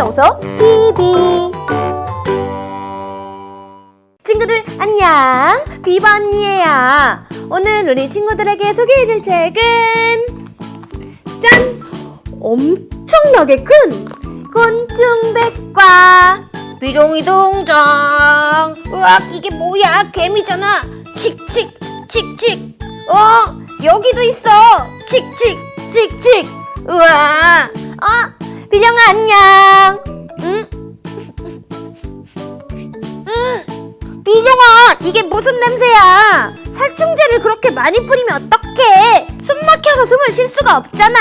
미용소 비비 친구들 안녕. 비버 언니예요. 오늘 우리 친구들에게 소개해줄 책은 짠! 엄청나게 큰 곤충백과 비룡이 등장. 으악 이게 뭐야? 개미잖아. 칙칙 칙칙. 어? 여기도 있어. 칙칙 칙칙. 우와 어 비룡아 안녕. 응? 응? 비룡아 이게 무슨 냄새야? 살충제를 그렇게 많이 뿌리면 어떡해? 숨 막혀서 숨을 쉴 수가 없잖아.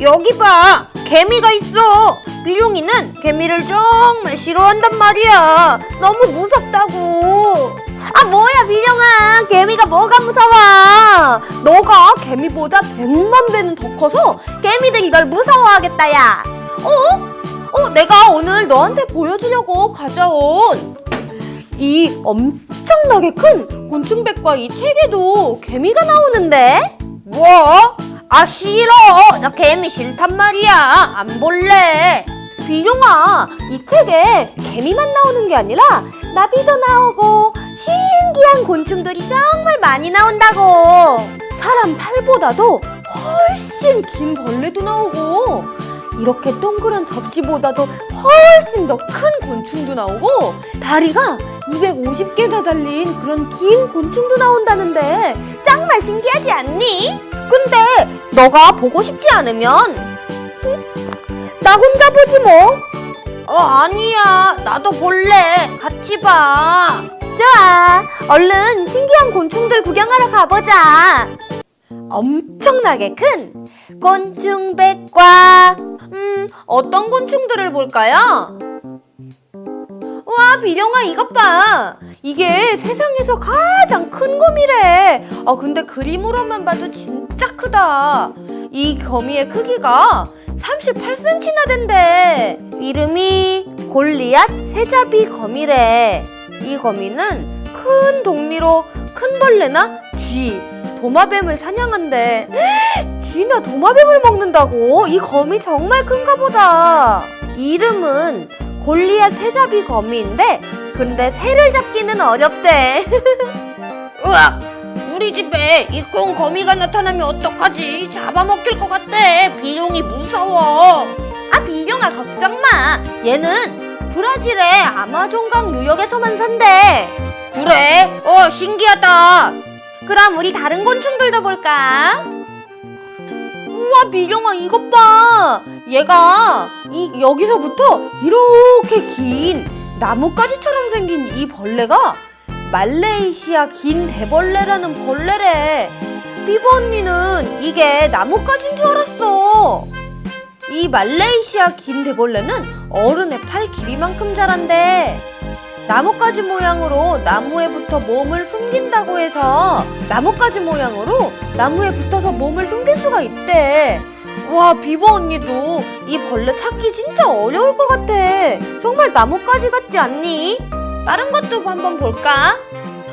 여기 봐 개미가 있어. 비룡이는 개미를 정말 싫어한단 말이야. 너무 무섭다고. 아 뭐야 비룡아? 개미가 뭐가 무서워? 너가 개미보다 백만 배는 더 커서 개미들이 널 무서워하겠다 야 어? 어 내가 오늘 너한테 보여주려고 가져온 이 엄청나게 큰 곤충백과 이 책에도 개미가 나오는데? 뭐? 아 싫어 나 개미 싫단 말이야 안 볼래 비룡아 이 책에 개미만 나오는 게 아니라 나비도 나오고 신기한 곤충들이 정말 많이 나온다고 사람 팔보다도 훨씬 긴 벌레도 나오고 이렇게 동그란 접시보다도 훨씬 더 큰 곤충도 나오고 다리가 250개나 달린 그런 긴 곤충도 나온다는데 정말 신기하지 않니? 근데 너가 보고 싶지 않으면 나 혼자 보지 뭐. 어 아니야 나도 볼래 같이 봐. 좋아 얼른 신기한 곤충들 구경하러 가보자. 엄청나게 큰 곤충백과 음 어떤 곤충들을 볼까요? 우와 비룡아 이것 봐. 이게 세상에서 가장 큰 거미래. 아 근데 그림으로만 봐도 진짜 크다. 이 거미의 크기가 38cm나 된대. 이름이 골리앗 세자비 거미래. 이 거미는 큰 독리로 큰 벌레나 쥐 도마뱀을 사냥한대 쥐나 도마뱀을 먹는다고? 이 거미 정말 큰가 보다 이름은 골리앗 새잡이 거미인데 근데 새를 잡기는 어렵대. 으악! 우리 집에 이 큰 거미가 나타나면 어떡하지? 잡아먹힐 것 같아. 비룡이 무서워. 아 비룡아 걱정 마. 얘는 브라질의 아마존강 유역에서만 산대. 그래? 어 신기하다. 그럼 우리 다른 곤충들도 볼까? 우와 비룡아 이것 봐. 얘가 이 여기서부터 이렇게 긴 나뭇가지처럼 생긴 이 벌레가 말레이시아 긴 대벌레라는 벌레래. 비버 언니는 이게 나뭇가지인 줄 알았어. 이 말레이시아 긴 대벌레는 어른의 팔 길이만큼 자란대 나뭇가지 모양으로 나무에 붙어 몸을 숨긴다고 해서 나뭇가지 모양으로 나무에 붙어서 몸을 숨길 수가 있대. 와, 비버 언니도 이 벌레 찾기 진짜 어려울 것 같아. 정말 나뭇가지 같지 않니? 다른 것도 한번 볼까?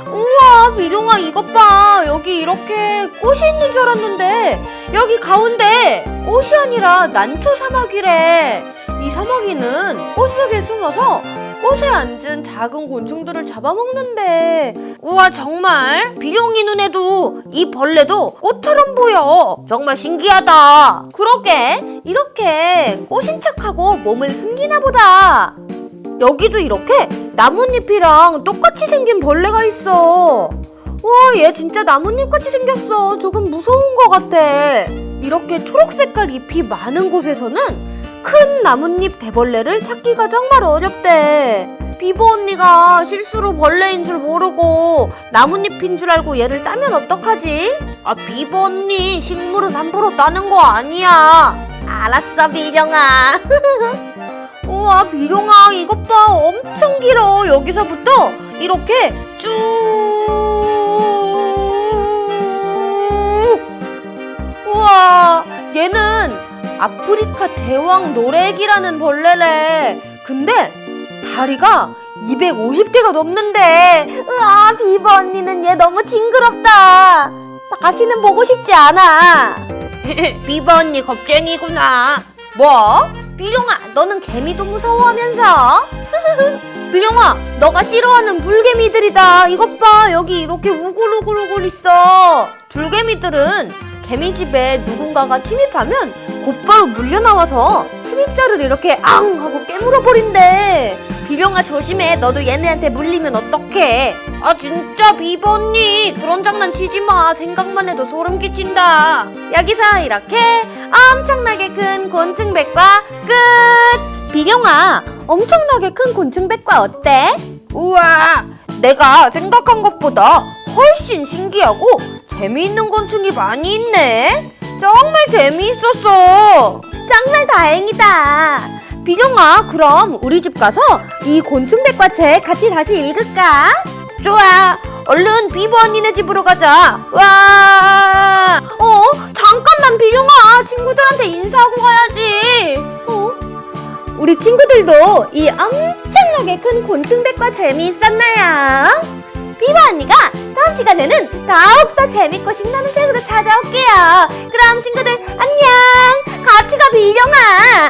우와, 비룡아 이것 봐. 여기 이렇게 꽃이 있는 줄 알았는데 여기 가운데 꽃이 아니라 난초 사마귀래. 이 사마귀는 꽃 속에 숨어서 꽃에 앉은 작은 곤충들을 잡아먹는데. 우와 정말. 비룡이 눈에도 이 벌레도 꽃처럼 보여. 정말 신기하다. 그러게. 이렇게 꽃인 척하고 몸을 숨기나 보다. 여기도 이렇게 나뭇잎이랑 똑같이 생긴 벌레가 있어. 우와 얘 진짜 나뭇잎같이 생겼어. 조금 무서운 것 같아. 이렇게 초록 색깔 잎이 많은 곳에서는 큰 나뭇잎 대벌레를 찾기가 정말 어렵대. 비보 언니가 실수로 벌레인 줄 모르고 나뭇잎인 줄 알고 얘를 따면 어떡하지? 아, 비보 언니 식물은 함부로 따는 거 아니야. 알았어, 비룡아. 우와, 비룡아, 이것 봐. 엄청 길어. 여기서부터 이렇게 쭉. 우와, 얘는 아프리카 대왕 노래기라는 벌레래. 근데 다리가 250개가 넘는데. 으아, 비버 언니는 얘 너무 징그럽다. 다시는 보고 싶지 않아. 비버 언니 겁쟁이구나. 뭐? 비룡아 너는 개미도 무서워하면서. 비룡아, 너가 싫어하는 불개미들이다. 이것 봐, 여기 이렇게 우글우글우글 있어. 불개미들은 개미집에 누군가가 침입하면 곧바로 물려나와서 침입자를 이렇게 앙 하고 깨물어 버린대. 비룡아 조심해. 너도 얘네한테 물리면 어떡해? 아 진짜 비버 언니 그런 장난 치지 마. 생각만 해도 소름 끼친다. 여기서 이렇게 엄청나게 큰 곤충백과 끝. 비룡아 엄청나게 큰 곤충백과 어때? 우와 내가 생각한 것보다 훨씬 신기하고 재미있는 곤충이 많이 있네. 정말 재미있었어. 정말 다행이다. 비룡아, 그럼 우리 집 가서 이 곤충백과 책 같이 다시 읽을까? 좋아. 얼른 비버 언니네 집으로 가자. 와. 어? 잠깐만 비룡아. 친구들한테 인사하고 가야지. 어? 우리 친구들도 이 엄청나게 큰 곤충백과 재미있었나요? 비버 언니가 다음 시간에는 더욱더 재밌고 신나는 책으로 찾아올게요. 그럼 친구들 안녕. 같이 가 비룡아.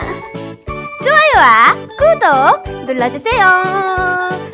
좋아요와 구독 눌러주세요.